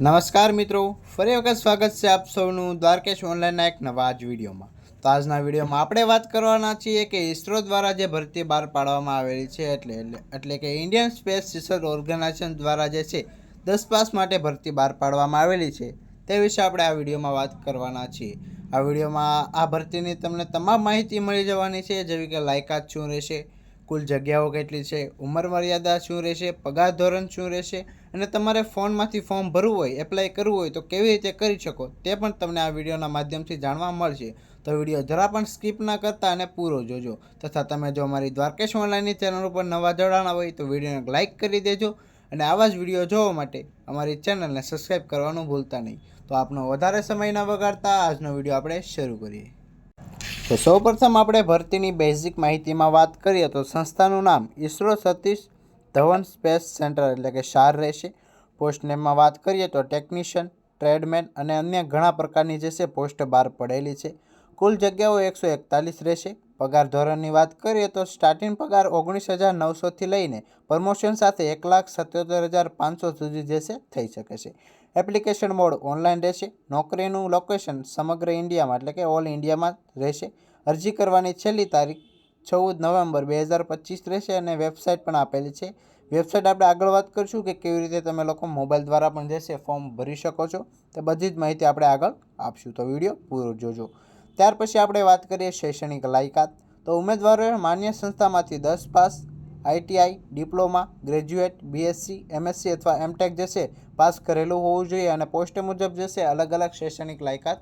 નમસ્કાર મિત્રો, ફરી વખત સ્વાગત છે આપ સૌનું દ્વારકેશ ઓનલાઈનના એક નવા જ વિડીયોમાં. તો આજના વિડીયોમાં આપણે વાત કરવાના છીએ કે ઇસરો દ્વારા જે ભરતી બહાર પાડવામાં આવેલી છે એટલે, એટલે- કે ઇન્ડિયન સ્પેસ રિસર્ચ ઓર્ગેનાઇઝેશન દ્વારા જે છે, દસ પાસ માટે ભરતી બહાર પાડવામાં આવેલી છે. તે વિશે આપણે આ વિડીયોમાં વાત કરવાના છીએ. આ વિડીયોમાં આ ભરતીની તમને તમામ માહિતી મળી જવાની છે, જેવી કે લાયકાત શું રહેશે કુલ જગ્યાઓ કેટલી છે, ઉંમર મર્યાદા શું રહેશે, પગાર ધોરણ શું રહેશે અને તમારે ફોનમાંથી ફોર્મ ભરવું હોય, એપ્લાય કરવું હોય તો કેવી રીતે કરી શકો તે પણ તમને આ વિડીયોના માધ્યમથી જાણવા મળશે. તો વીડિયો જરા પણ સ્કીપ ના કરતા અને પૂરો જોજો. તથા તમે જો અમારી દ્વારકેશ ઓનલાઈનની ચેનલ ઉપર નવા જોડાણા હોય તો વિડીયોને લાઇક કરી દેજો અને આવા જ વીડિયો જોવા માટે અમારી ચેનલને સબસ્ક્રાઈબ કરવાનું ભૂલતા નહીં. તો આપનો વધારે સમય ન બગાડતા આજનો વીડિયો આપણે શરૂ કરીએ. તો સૌપ્રથમ આપણે ભરતીની બેઝિક માહિતીમાં વાત કરીએ તો સંસ્થાનું નામ ઇસરો સતીશ ધવન સ્પેસ સેન્ટર એટલે કે શાર રહેશે. પોસ્ટ નેમમાં વાત કરીએ તો ટેકનિશિયન ટ્રેડમેન અને અન્ય ઘણા પ્રકારની જે છે પોસ્ટ બહાર પડેલી છે. કુલ જગ્યાઓ એકસો એકતાલીસ રહેશે. પગાર ધોરણની વાત કરીએ તો સ્ટાર્ટિંગ પગાર ઓગણીસ હજાર નવસોથી લઈને પ્રમોશન સાથે એક લાખ સત્યોતેર હજાર પાંચસો સુધી જે છે થઈ શકે છે. એપ્લિકેશન મોડ ઓનલાઈન રહેશે. નોકરીનું લોકેશન સમગ્ર ઇન્ડિયામાં એટલે કે ઓલ ઇન્ડિયામાં રહેશે. અરજી કરવાની છેલ્લી તારીખ ચૌદ નવેમ્બર બે હજાર પચીસ રહેશે અને વેબસાઇટ પણ આપેલી છે. વેબસાઇટ આપણે આગળ વાત કરીશું કે કેવી રીતે તમે લોકો મોબાઈલ દ્વારા પણ જે છે ફોર્મ ભરી શકો છો. તે બધી જ માહિતી આપણે આગળ આપશું. તો વીડિયો પૂરો જોજો. ત્યાર પછી આપણે વાત કરીએ શૈક્ષણિક લાયકાત. તો ઉમેદવારોએ માન્ય સંસ્થામાંથી દસ pass ITI diploma, graduate BSc MSc અથવા એમટેક જે છે પાસ કરેલું હોવું જોઈએ અને પોસ્ટ મુજબ જે છે અલગ અલગ શૈક્ષણિક લાયકાત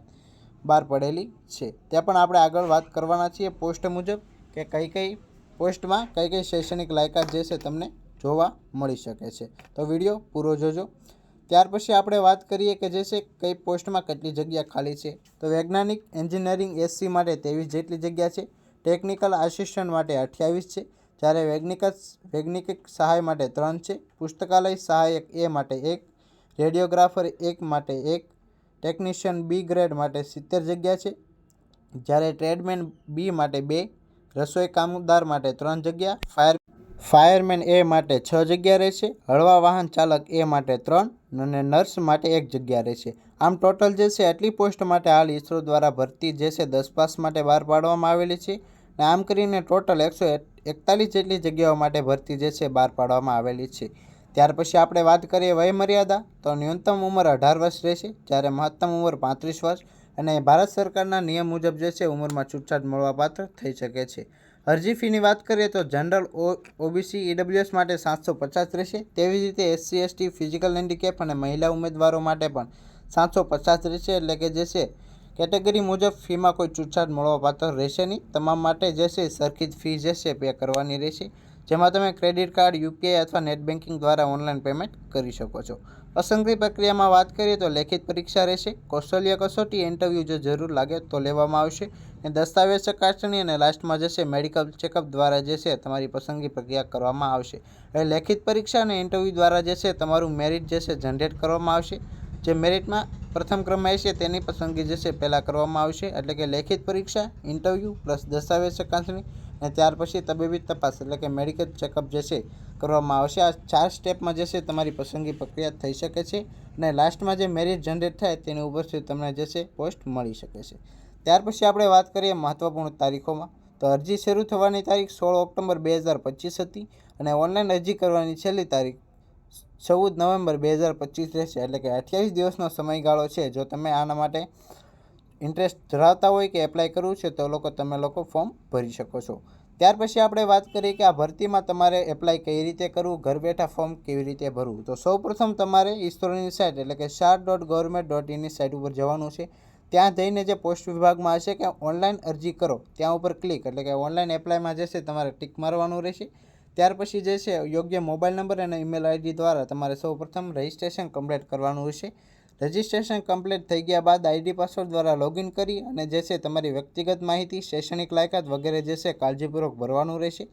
બહાર પડેલી છે. તે પણ આપણે આગળ વાત કરવાના છીએ પોસ્ટ મુજબ કે કઈ કઈ પોસ્ટમાં કઈ કઈ શૈક્ષણિક લાયકાત જે છે તમને જોવા મળી શકે છે. તો વીડિયો પૂરો જોજો. ત્યાર પછી આપણે વાત કરીએ કે જે છે કઈ પોસ્ટમાં કેટલી જગ્યા ખાલી છે. તો વૈજ્ઞાનિક, એન્જિનિયરિંગ એસસી માટે ત્રેવીસ જેટલી જગ્યા છે. ટેકનિકલ આસિસ્ટન્ટ માટે અઠ્યાવીસ છે. જ્યારે વૈજ્ઞાનિક વૈજ્ઞાનિક સહાય માટે ત્રણ છે. પુસ્તકાલય સહાયક એ માટે એક, રેડિયોગ્રાફર એક માટે એક, ટેકનિશિયન બી ગ્રેડ માટે સિત્તેર જગ્યા છે. જ્યારે ટ્રેડમેન બી માટે બે, રસોઈ કામદાર માટે ત્રણ જગ્યા, ફાયર ફાયરમેન એ માટે છ જગ્યા રહેશે, હળવા વાહન ચાલક એ માટે ત્રણ અને નર્સ માટે એક જગ્યા રહેશે. આમ ટોટલ જે છે, આટલી પોસ્ટ માટે હાલ ઇસરો દ્વારા ભરતી જે છે, દસ પાસ માટે બહાર પાડવામાં આવેલી છે અને આમ કરીને ટોટલ એકસો એકતાલીસ જેટલી જગ્યાઓ માટે ભરતી જે છે, બહાર પાડવામાં આવેલી છે. ત્યાર પછી આપણે વાત કરીએ વયમર્યાદા તો ન્યૂનતમ ઉંમર અઢાર વર્ષ રહેશે, જ્યારે મહત્તમ ઉંમર પાંત્રીસ વર્ષ અને ભારત સરકારના નિયમ મુજબ જે છે, ઉંમરમાં છૂટછાટ મળવાપાત્ર થઈ શકે છે. અરજી ફીની વાત કરીએ તો જનરલ ઓ, ઓબીસી ઈડબ્લ્યુએસ માટે સાતસો પચાસ રહેશે. તેવી જ રીતે એસસી, એસટી, ફિઝિકલ હેન્ડીકેપ અને મહિલા ઉમેદવારો માટે પણ સાતસો પચાસ રહેશે. એટલે કે જે છે, કેટેગરી મુજબ ફીમાં કોઈ છૂટછાટ મળવાપાત્ર રહેશે નહીં. તમામ માટે જે છે, સરખી જ ફી જે છે, પે કરવાની રહેશે. જેમાં તમે ક્રેડિટ કાર્ડ યુપીઆઈ અથવા નેટ બેન્કિંગ દ્વારા ઓનલાઈન પેમેન્ટ કરી શકો છો. પસંદગી પ્રક્રિયામાં વાત કરીએ તો લેખિત પરીક્ષા રહેશે. કૌશલ્ય કસોટી ઇન્ટરવ્યૂ જો જરૂર લાગે તો લેવામાં આવશે. અને દસ્તાવેજ ચકાસણી અને લાસ્ટમાં જશે મેડિકલ ચેકઅપ દ્વારા જે છે તમારી પસંદગી પ્રક્રિયા કરવામાં આવશે. એટલે લેખિત પરીક્ષા અને ઇન્ટરવ્યૂ દ્વારા જે છે તમારું મેરિટ જે છે જનરેટ કરવામાં આવશે. જે મેરિટમાં પ્રથમ ક્રમે છે તેની પસંદગી જે છે પહેલાં કરવામાં આવશે. એટલે કે લેખિત પરીક્ષા ઇન્ટરવ્યૂ પ્લસ દસ્તાવેજ ચકાસણી અને ત્યાર પછી તબીબી તપાસ એટલે કે મેડિકલ ચેકઅપ જે છે કરવામાં આવશે. આ ચાર સ્ટેપમાં જે છે તમારી પસંદગી પ્રક્રિયા થઈ શકે છે અને લાસ્ટમાં જે મેરિટ જનરેટ થાય તેની ઉપરથી તમને જે છે પોસ્ટ મળી શકે છે. ત્યાર પછી આપણે વાત કરીએ મહત્ત્વપૂર્ણ તારીખોમાં. તો અરજી શરૂ થવાની તારીખ સોળ ઓક્ટોબર બે હજાર પચીસ હતી અને ઓનલાઈન અરજી કરવાની છેલ્લી તારીખ ચૌદ નવેમ્બર બે હજાર પચીસ રહેશે. એટલે કે અઠ્યાવીસ દિવસનો સમયગાળો છે. જો તમે આના માટે ઇન્ટરેસ્ટ ધરાવતા હોય કે એપ્લાય કરવું છે, તો લોકો તમે લોકો ફોર્મ ભરી શકો છો. ત્યાર પછી આપણે વાત કરીએ કે આ ભરતીમાં તમારે એપ્લાય કઈ રીતે કરવું, ઘર બેઠા ફોર્મ કેવી રીતે ભરવું? તો સૌપ્રથમ તમારે ઇસરોની સાઇટ એટલે કે શાર ડોટ ગવર્મેન્ટ ડોટ ઇનની સાઇટ ઉપર જવાનું છે. ત્યાં જઈને જે પોસ્ટ વિભાગમાં હશે કે ઓનલાઈન અરજી કરો, ત્યાં ઉપર ક્લિક એટલે કે ઓનલાઈન એપ્લાયમાં જશે તમારે ટિક મારવાનું રહેશે. ત્યાર પછી જે છે, યોગ્ય મોબાઈલ નંબર અને ઈમેલ આઈડી દ્વારા તમારે સૌપ્રથમ રજિસ્ટ્રેશન કમ્પ્લીટ કરવાનું રહેશે. રજિસ્ટ્રેશન કમ્પ્લીટ થઈ ગયા બાદ આઈડી પાસવર્ડ દ્વારા લોગિન કરી અને જે છે તમારી વ્યક્તિગત માહિતી, શૈક્ષણિક લાયકાત વગેરે જે છે કાળજીપૂર્વક ભરવાનું રહેશે.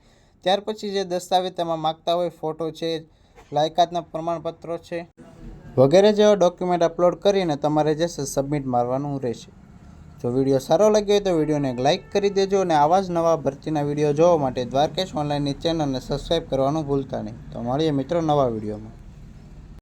ત્યાર પછી જે દસ્તાવેજ તમે માગતા હોય, ફોટો છે, લાયકાતના પ્રમાણપત્રો છે, વગેરે જેવા ડોક્યુમેન્ટ અપલોડ કરીને તમારે જે છે સબમિટ મારવાનું રહેશે. જો વીડિયો સારો લાગ્યો હોય તો વિડીયોને એક લાઇક કરી દેજો અને આવા જ નવા ભરતીના વીડિયો જોવા માટે દ્વારકેશ ઓનલાઈનની ચેનલને સબસ્ક્રાઈબ કરવાનું ભૂલતા નહીં. તો મળીએ મિત્રો નવા વિડીયોમાં.